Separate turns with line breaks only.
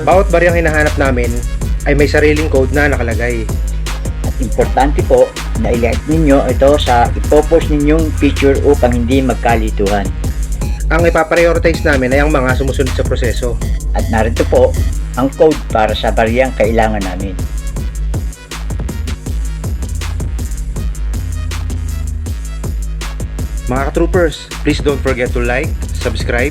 Bawat baryang hinahanap namin ay may sariling code na nakalagay.
At importante po na i-like ninyo ito sa ipopost ninyong picture upang hindi magkalituhan.
Ang ipaprioritize namin ay ang mga sumusunod sa proseso.
At narito po ang code para sa bariyang kailangan namin.
Mga ka-troopers, please don't forget to like, subscribe,